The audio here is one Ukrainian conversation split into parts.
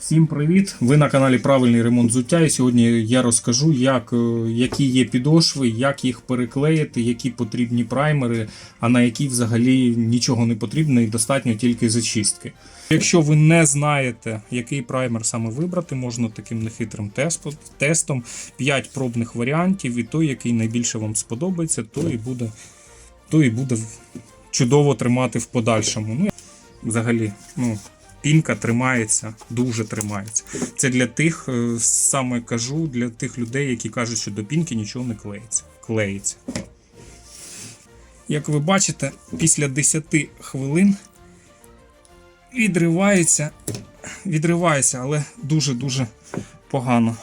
Всім привіт! Ви на каналі Правильний ремонт взуття. І сьогодні я розкажу, як, е, які є підошви, як їх переклеїти, які потрібні праймери, а на які взагалі нічого не потрібно і достатньо тільки зачистки. Якщо ви не знаєте, який праймер саме вибрати, можна таким нехитрим тестом 5 пробних варіантів, і той, який найбільше вам сподобається, той і буде, той і буде чудово тримати в подальшому. Ну, взагалі, ну, пінка тримається, дуже тримається. Це для тих, е, саме кажу, для тих людей, які кажуть, що до пінки нічого не клеїться. клеїться. Як ви бачите, після 10 хвилин відривається, відривається, але дуже-дуже погано.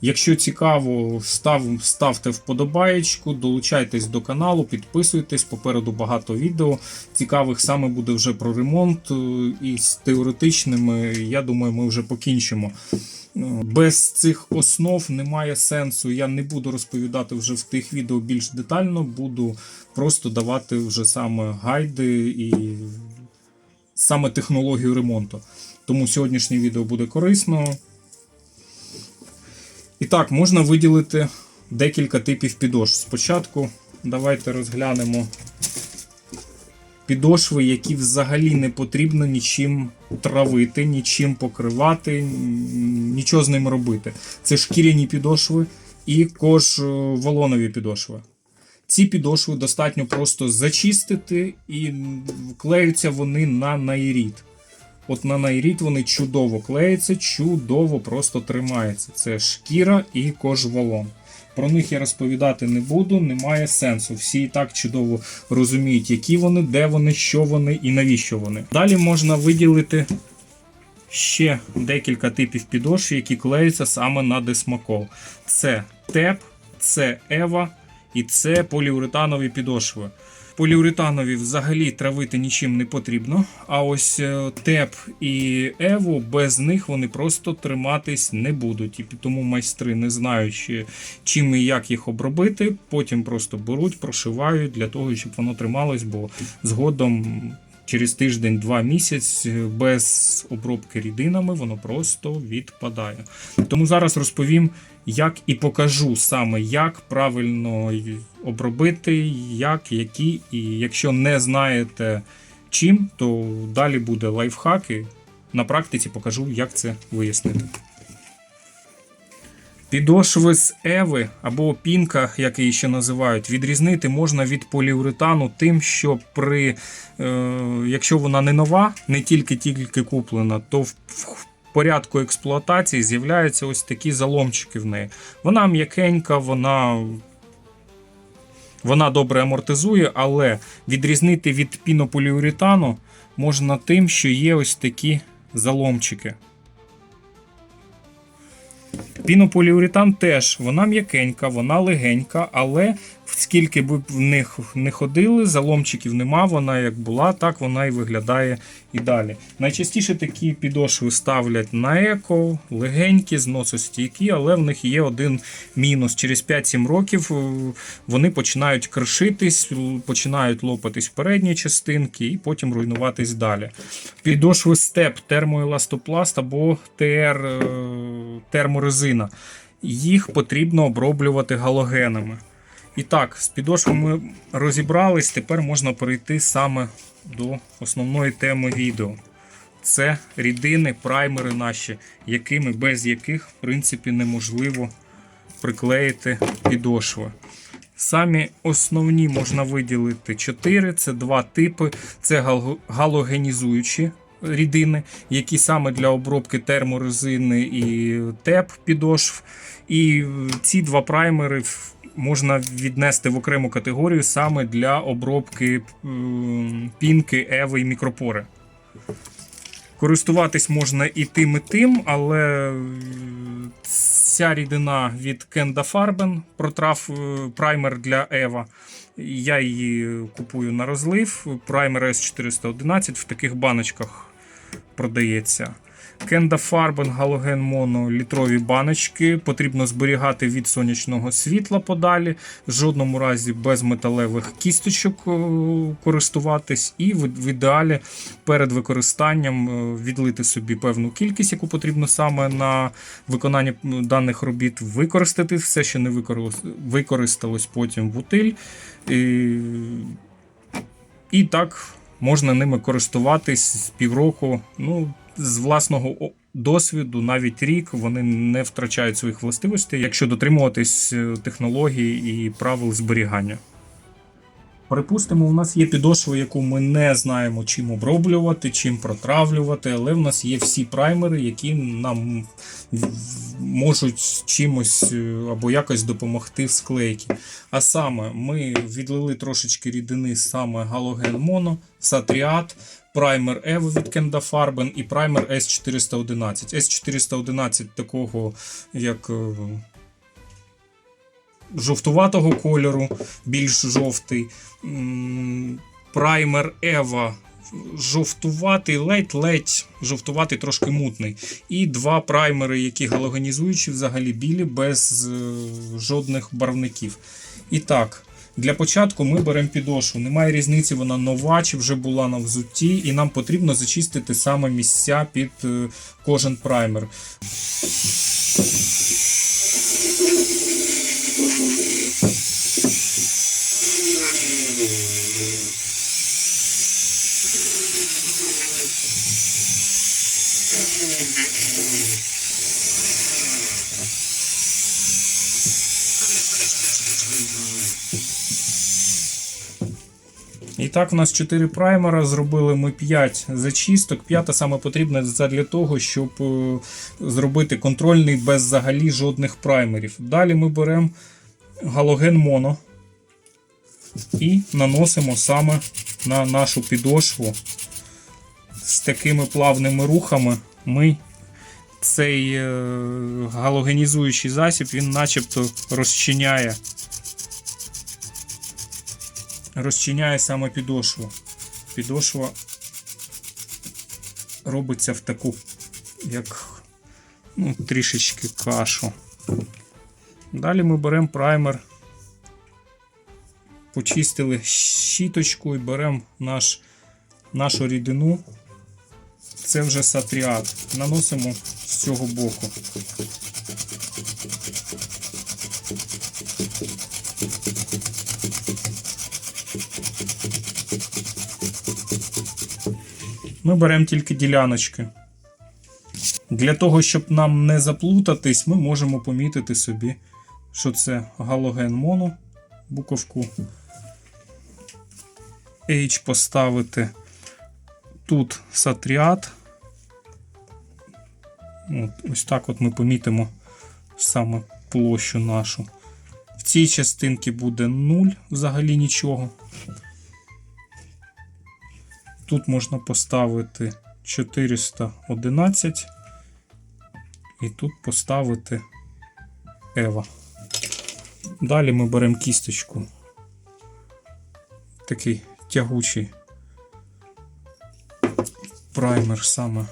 Якщо цікаво, став, ставте вподобаєчку, долучайтесь до каналу, підписуйтесь. Попереду багато відео. Цікавих саме буде вже про ремонт. е, І з теоретичними, я думаю, ми вже покінчимо. Е, Без цих основ немає сенсу. Я не буду розповідати вже в тих відео більш детально, буду просто давати вже саме гайди і саме технологію ремонту. Тому сьогоднішнє відео буде корисно. І так, можна виділити декілька типів підошв. Спочатку давайте розглянемо підошви, які взагалі не потрібно нічим травити, нічим покривати, нічого з ними робити. Це шкіряні підошви і кож е, волонові підошви. Ці підошви достатньо просто зачистити і клеються вони на найрід. От на найрід вони чудово клеються, чудово просто тримаються. Це шкіра і кожволон. Про них я розповідати не буду, немає сенсу. Всі і так чудово розуміють, які вони, де вони, що вони і навіщо вони. Далі можна виділити ще декілька типів підошв, які клеються саме на десмакол. Це ТЕП, це Ева і це поліуретанові підошви. Поліуретанові взагалі травити нічим не потрібно. А ось е, ТЕП і Еву без них вони просто триматись не будуть. І тому майстри, не знаючи, чим і як їх обробити, потім просто беруть, прошивають для того, щоб воно трималось, бо згодом. Через тиждень-два місяць без обробки рідинами воно просто відпадає. Тому зараз розповім, як і покажу саме, як правильно обробити, як, які. І якщо не знаєте чим, то далі буде лайфхаки. На практиці покажу, як це вияснити. Підошви з Еви або пінка, як її ще називають, відрізнити можна від поліуретану тим, що при, е, якщо вона не нова, не тільки-тільки куплена, то в, порядку експлуатації з'являються ось такі заломчики в неї. Вона м'якенька, вона, вона добре амортизує, але відрізнити від пінополіуретану можна тим, що є ось такі заломчики. Пінополіуретан теж вона м'якенька, вона легенька, але скільки б в них не ходили, заломчиків нема, вона як була, так вона і виглядає і далі. Найчастіше такі підошви ставлять на еко, легенькі, зносостійкі, але в них є один мінус. Через 5-7 років е, вони починають кришитись, починають лопатись передні частинки і потім руйнуватись далі. Підошви степ, термоеластопласт або ТР, е, терморезина. Їх потрібно оброблювати галогенами. І так, з підошвами розібрались, тепер можна перейти саме до основної теми відео. Це рідини, праймери наші, якими без яких, в принципі, неможливо приклеїти підошви. Самі основні можна виділити 4, це два типи: це галогенізуючі рідини, які саме для обробки терморезини і теп підошв. І ці два праймери можна віднести в окрему категорію саме для обробки пінки, еви і мікропори. Користуватись можна і тим, і тим, але ця рідина від Kenda Farben протрав е, праймер для Ева. Я її купую на розлив. Праймер S411 в таких баночках продається. Кенда Фарбен галоген моно літрові баночки. Потрібно зберігати від сонячного світла подалі, в жодному разі без металевих кісточок е, користуватись, і в ідеалі перед використанням е, відлити собі певну кількість, яку потрібно саме на виконання даних робіт, використати все, що не використалось потім в утиль. І, і так можна ними користуватись півроку. Ну, з власного досвіду, навіть рік, вони не втрачають своїх властивостей, якщо дотримуватись е, технологій і правил зберігання. Припустимо, у нас є підошва, яку ми не знаємо, чим оброблювати, чим протравлювати, але в нас є всі праймери, які нам можуть чимось е, або якось допомогти в склейці. А саме, ми відлили трошечки рідини саме галоген моно, сатріат, праймер Evo від Kenda Farben і праймер S411. S411 такого як е, жовтуватого кольору, більш жовтий. Праймер Ева жовтуватий, ледь-ледь жовтуватий, трошки мутний. І два праймери, які галогенізуючі, взагалі білі, без е, жодних барвників. І так. Для початку ми беремо підошву. Немає різниці, вона нова чи вже була на взутті, і нам потрібно зачистити саме місця під е, кожен праймер. І так, у нас 4 праймера, зробили ми 5 зачисток. П'ята саме потрібна для того, щоб е, зробити контрольний без взагалі жодних праймерів. Далі ми беремо галоген моно і наносимо саме на нашу підошву. З такими плавними рухами ми цей е, галогенізуючий засіб він начебто розчиняє розчиняє саме підошву. Підошва робиться в таку, як ну, трішечки кашу. Далі ми беремо праймер, почистили щіточку і беремо наш, нашу рідину. Це вже сатріат. Наносимо з цього боку. Ми беремо тільки діляночки. Для того, щоб нам не заплутатись, ми можемо помітити собі, що це галоген моно, буковку H поставити. Тут сатріат. От, ось так от ми помітимо саме площу нашу. В цій частинці буде 0, взагалі нічого. Тут можна поставити 411 і тут поставити Ева. Далі ми беремо кісточку. Такий тягучий праймер саме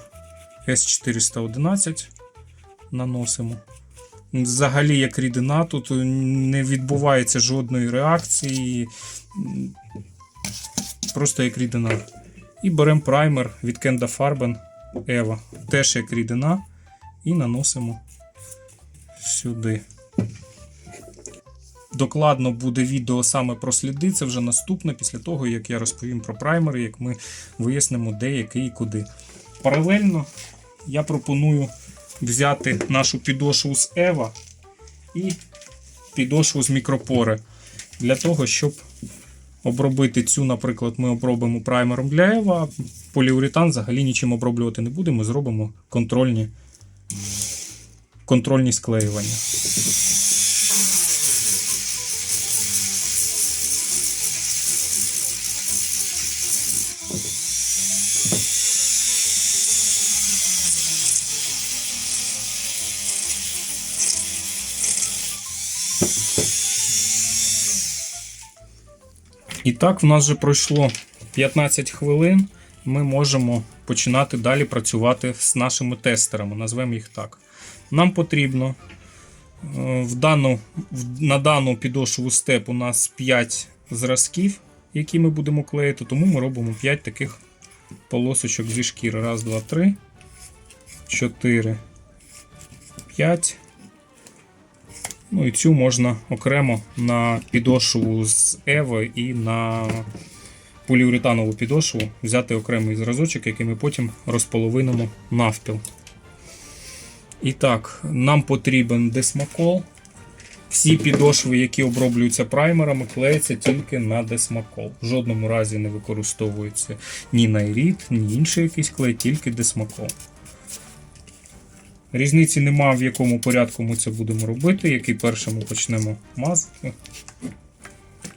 S411 наносимо. Взагалі, як рідина, тут не відбувається жодної реакції. Просто як рідина. І беремо праймер від Kenda Farben Eva. Теж як рідина. І наносимо сюди. Докладно буде відео саме про сліди. Це вже наступне, після того, як я розповім про праймери, як ми вияснимо, де, який і куди. Паралельно я пропоную взяти нашу підошву з Ева і підошву з мікропори. Для того, щоб обробити цю, наприклад, ми обробимо праймером для Ева, поліуретан взагалі нічим оброблювати не будемо, зробимо контрольні, контрольні склеювання. І так, в нас вже пройшло 15 хвилин. Ми можемо починати далі працювати з нашими тестерами, назвемо їх так. Нам потрібно е, в дану, на дану підошву степ у нас 5 зразків, які ми будемо клеїти, тому ми робимо 5 таких полосочок зі шкіри. Раз, два, три, чотири, п'ять. Ну і цю можна окремо на підошву з Ево і на поліуретанову підошву взяти окремий зразочок, який ми потім розполовинимо навпіл. І так, нам потрібен десмакол. Всі підошви, які оброблюються праймерами, клеяться тільки на десмакол. В жодному разі не використовується ні найрід, ні інший якийсь клей, тільки десмакол. Різниці нема, в якому порядку ми це будемо робити, який перший ми почнемо мазати.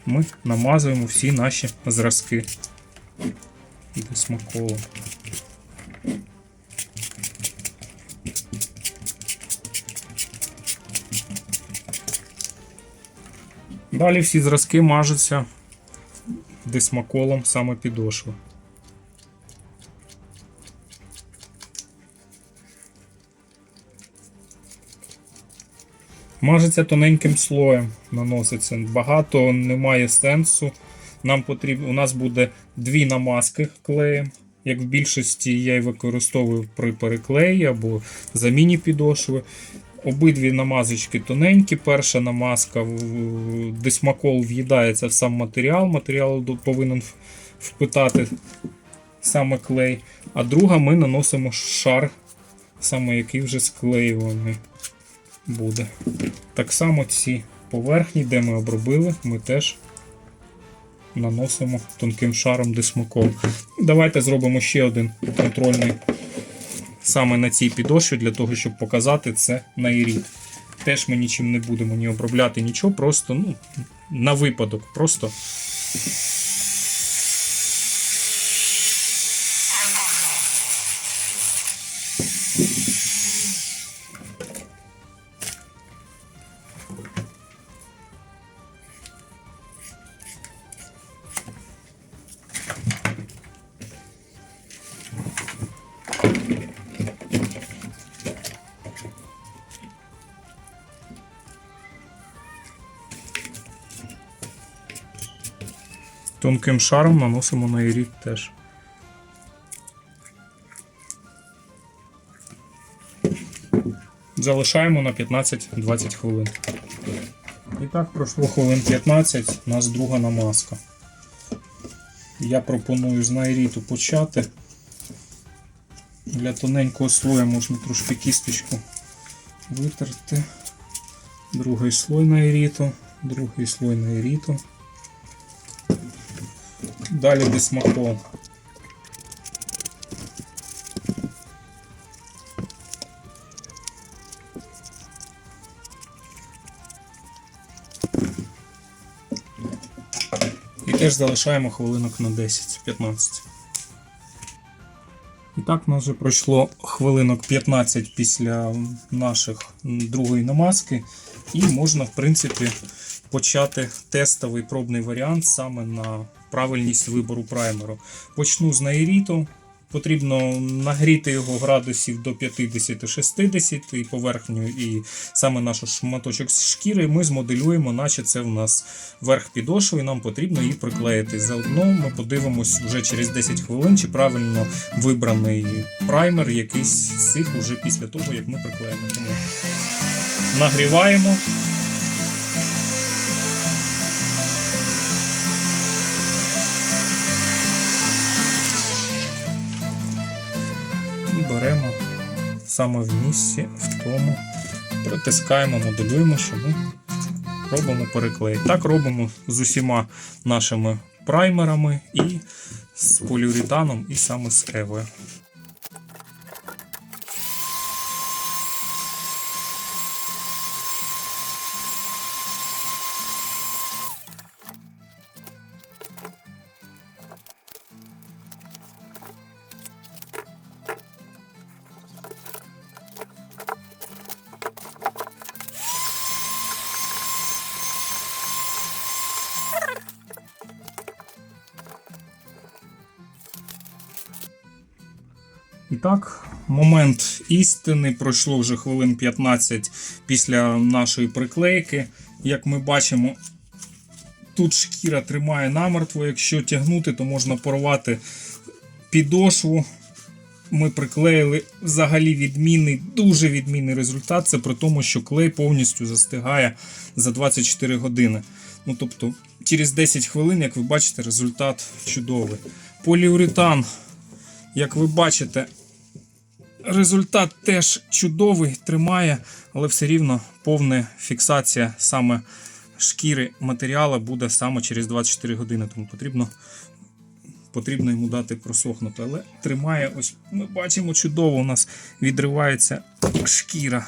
Ми намазуємо всі наші зразки десмаколом. Далі всі зразки мажуться десмаколом саме підошви. Мажеться тоненьким слоєм, наноситься. Багато немає сенсу. Нам потрібно, у нас буде дві намазки клеєм. Як в більшості я і використовую при переклеї або заміні підошви. Обидві намазочки тоненькі. Перша намазка десмакол в'їдається в сам матеріал. Матеріал повинен впитати саме клей. А друга ми наносимо шар, саме який вже склеюваний буде. Так само ці поверхні, де ми обробили, ми теж наносимо тонким шаром десмакол. Давайте зробимо ще один контрольний саме на цій підошві, для того, щоб показати це на ірід. Теж ми нічим не будемо ні обробляти, нічого, просто ну, на випадок. Просто тонким шаром наносимо на ірід теж. Залишаємо на 15-20 хвилин. І так пройшло хвилин 15, у нас друга намазка. Я пропоную з найріту почати. Для тоненького слоя можна трошки кісточку витерти. Другий слой найріту, другий слой найріту. Далі десмакол. І теж залишаємо хвилинок на 10-15. І так, у нас вже пройшло хвилинок 15 після наших другої намазки, і можна, в принципі, почати тестовий пробний варіант саме на правильність вибору праймеру. Почну з наіріту. Потрібно нагріти його градусів до 50-60 і поверхню, і саме наш шматочок шкіри ми змоделюємо, наче це в нас верх підошви, і нам потрібно її приклеїти. Заодно ми подивимось вже через 10 хвилин, чи правильно вибраний праймер якийсь з цих уже після того, як ми приклеїмо. Тому нагріваємо. І беремо саме в місці, в тому, притискаємо, моделюємо, що ми робимо переклей. Так робимо з усіма нашими праймерами і з поліуретаном, і саме з Евою. Так, момент істини пройшло вже хвилин 15 після нашої приклейки. Як ми бачимо, тут шкіра тримає намертво. Якщо тягнути, то можна порвати підошву. Ми приклеїли взагалі відмінний, дуже відмінний результат. Це при тому, що клей повністю застигає за 24 години. Ну тобто, через 10 хвилин, як ви бачите, результат чудовий. Поліуретан, як ви бачите, результат теж чудовий, тримає, але все рівно повна фіксація саме шкіри матеріалу буде саме через 24 години. Тому потрібно потрібно йому дати просохнути. Але тримає, ось ми бачимо чудово, у нас відривається шкіра.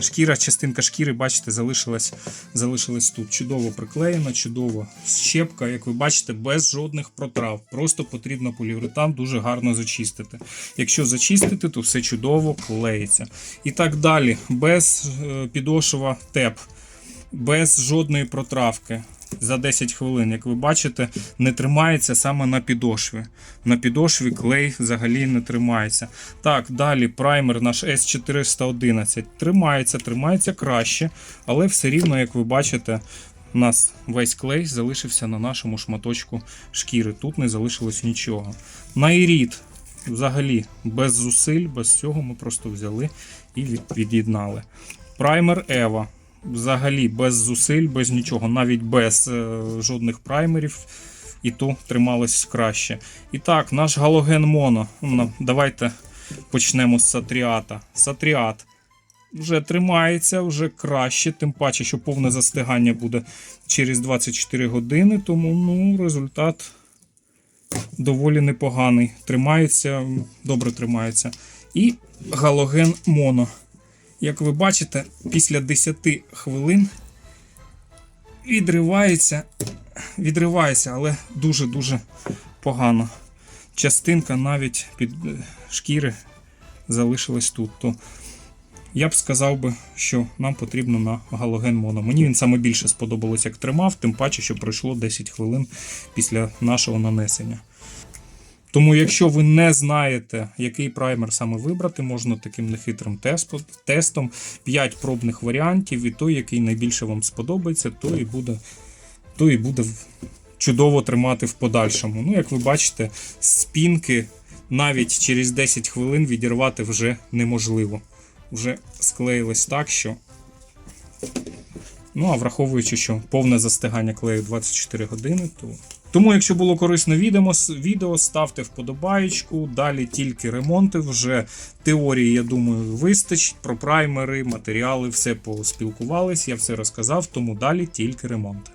Шкіра, частинка шкіри, бачите, залишилась, залишилась тут. Чудово приклеєна, чудово щепка, як ви бачите, без жодних протрав. Просто потрібно поліуретан дуже гарно зачистити. Якщо зачистити, то все чудово клеїться. І так далі, без е, підошва теп, без жодної протравки за 10 хвилин, як ви бачите, не тримається саме на підошві. На підошві клей взагалі не тримається. Так, далі праймер наш S411 тримається, тримається краще, але все рівно, як ви бачите, у нас весь клей залишився на нашому шматочку шкіри. Тут не залишилось нічого. Найрід взагалі без зусиль, без цього ми просто взяли і від'єднали. Праймер Ева взагалі без зусиль, без нічого, навіть без е, жодних праймерів. І то трималось краще. І так, наш галоген моно. Давайте почнемо з сатріата. Сатріат вже тримається, вже краще, тим паче, що повне застигання буде через 24 години, тому ну, результат доволі непоганий. Тримається, добре тримається. І галоген моно. Як ви бачите, після 10 хвилин відривається, відривається, але дуже-дуже погано. Частинка навіть під е, шкіри залишилась тут. То я б сказав би, що нам потрібно на галоген моно. Мені він саме більше сподобалось, як тримав, тим паче, що пройшло 10 хвилин після нашого нанесення. Тому, якщо ви не знаєте, який праймер саме вибрати, можна таким нехитрим тестом 5 пробних варіантів, і той, який найбільше вам сподобається, то і буде, то і буде чудово тримати в подальшому. Ну, як ви бачите, спінки навіть через 10 хвилин відірвати вже неможливо. Вже склеїлось так, що. Ну, а враховуючи, що повне застигання клею 24 години, то. Тому, якщо було корисно відео, відео ставте вподобаєчку. Далі тільки ремонти. Вже теорії, я думаю, вистачить. Про праймери, матеріали, все поспілкувались, я все розказав, тому далі тільки ремонти.